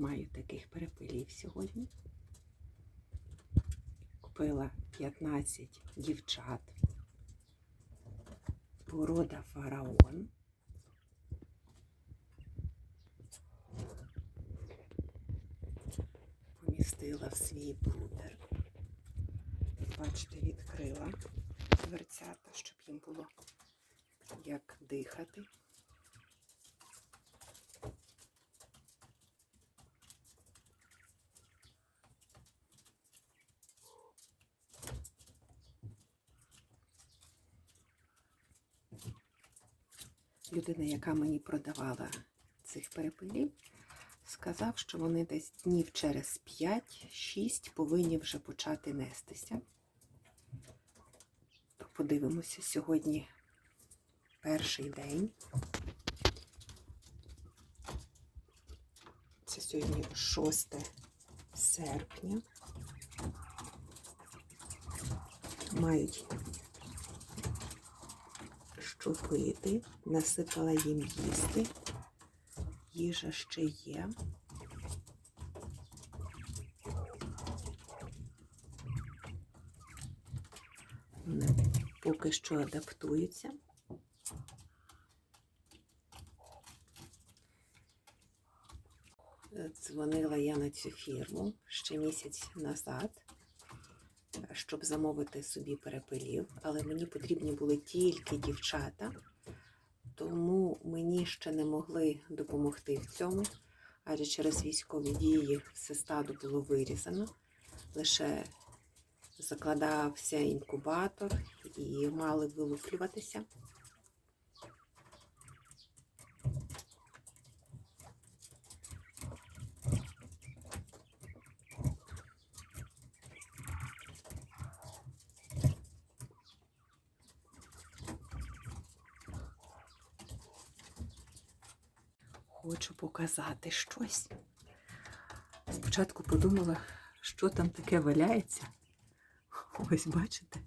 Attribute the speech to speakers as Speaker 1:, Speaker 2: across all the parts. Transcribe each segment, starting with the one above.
Speaker 1: маю таких перепилів сьогодні. Купила 15 дівчат. Порода фараон. Помістила в свій брудер. Бачите, відкрила дверцята, щоб їм було як дихати. Людина, яка мені продавала цих перепилів, сказав, що вони десь днів через 5-6 повинні вже почати нестися. То подивимося сьогодні перший день. Це сьогодні 6 серпня. Мають що пити, насипала їм їсти. Їжа ще є. Вони поки що адаптуються. Дзвонила я на цю фірму ще місяць назад, щоб замовити собі перепилів, але мені потрібні були тільки дівчата, тому мені ще не могли допомогти в цьому, адже через військові дії все стадо було вирізано. Лише закладався інкубатор і мали вилуплюватися. Хочу показати щось. Спочатку подумала, що там таке валяється. Ось бачите,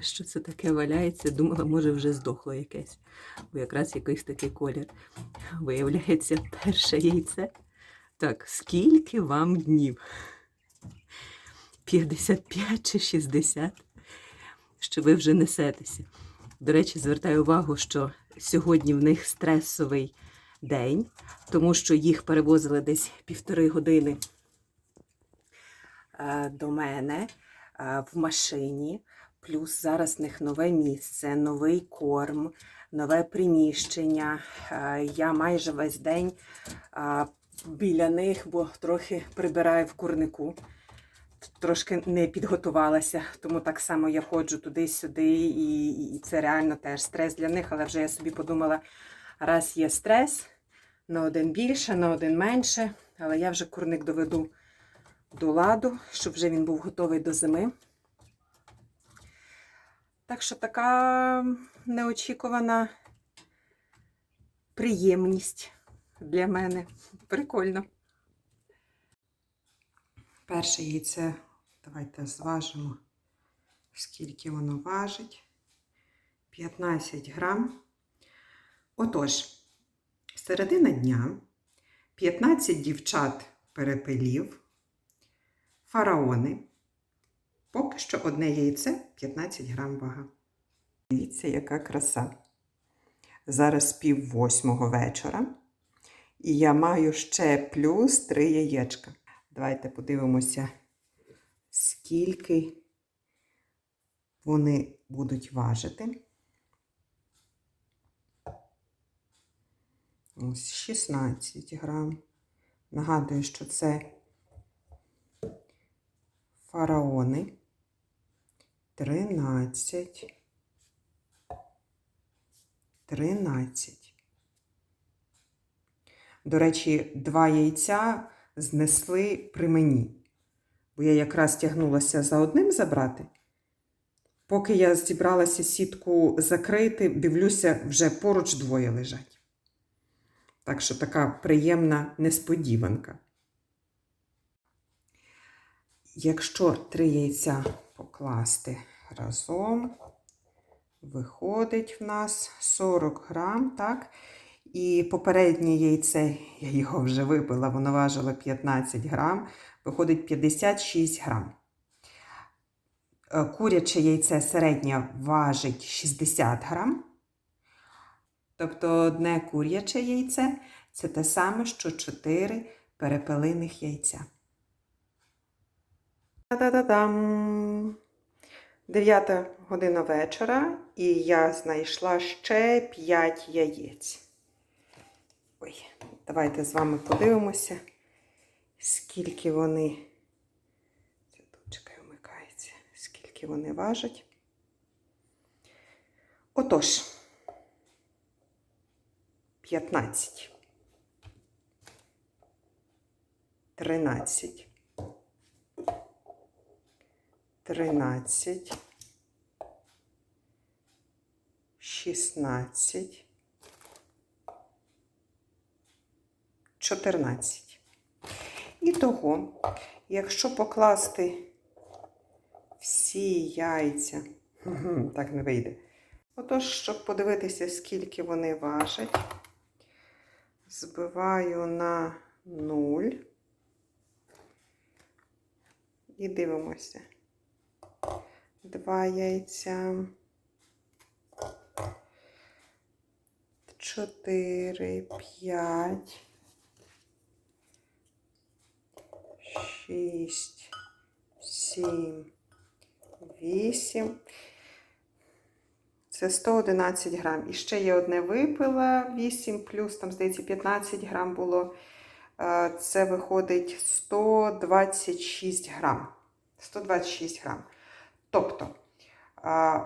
Speaker 1: що це таке валяється. Думала, може, вже здохло якесь, бо якраз якийсь такий колір. Виявляється, перше яйце. Так, скільки вам днів? 55 чи 60, що ви вже несетеся. До речі, звертаю увагу, що сьогодні в них стресовий день, тому що їх перевозили десь півтори години е, до мене е, в машині. Плюс зараз в них нове місце, новий корм, нове приміщення. Е, Я майже весь день біля них, бо трохи прибираю в курнику. Трошки не підготувалася, тому так само я ходжу туди-сюди, і, і це реально теж стрес для них. Але вже я собі подумала, раз є стрес, на один більше, на один менше. Але я вже курник доведу до ладу, щоб вже він був готовий до зими. Так що така неочікувана приємність для мене. Прикольно. Перше яйце, давайте зважимо, скільки воно важить. 15 грам. Отож, середина дня 15 дівчат перепилів, фараони. Поки що одне яйце 15 грам вага. Дивіться, яка краса. Зараз пів восьмого вечора. І я маю ще плюс 3 яєчка. Давайте подивимося, скільки вони будуть важити. Ось 16 грам. Нагадую, що це фараони. 13. 13. До речі, два яйця знесли при мені. Бо я якраз тягнулася за одним забрати. Поки я зібралася сітку закрити, дивлюся, вже поруч двоє лежать. Так що така приємна несподіванка. Якщо три яйця покласти разом, виходить в нас 40 грам, так? І попереднє яйце, я його вже випила, воно важило 15 грам, виходить 56 грам. Е, Куряче яйце середнє важить 60 грам. Тобто одне куряче яйце це те саме, що 4 перепелиних яйця. Та-да-дам! 9 година вечора, і я знайшла ще 5 яєць. Ой, давайте з вами подивимося, скільки вони. Ця точка вмикається, скільки вони важать. Отож, 15. 13. 13. 16. 14. І того, якщо покласти всі яйця, так не вийде. Отож, щоб подивитися, скільки вони важать, збиваю на 0 і дивимося. Два яйця. Чотири, п'ять. Шість, сім, вісім. Це 111 грам. І ще є одне випила 8 плюс, там, здається, 15 грам було. Е, Це виходить 126 грам. 126 грам. Тобто,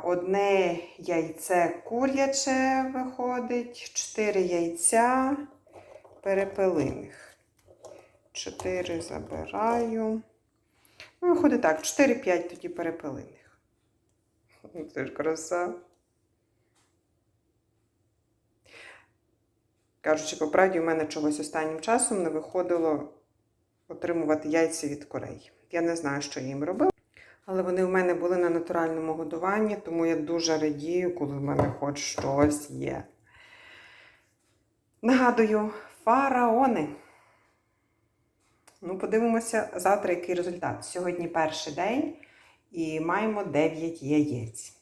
Speaker 1: одне яйце куряче виходить, 4 яйця перепелиних. 4 забираю. Ну, виходить так, 4-5 тоді перепелиних. Це ж краса. Кажучи, по правді, у мене чогось останнім часом не виходило отримувати яйця від курей. Я не знаю, що я їм робила. Але вони в мене були на натуральному годуванні, тому я дуже радію, коли в мене хоч щось є. Нагадую, фараони. Ну, подивимося завтра, який результат. Сьогодні перший день і маємо 9 яєць.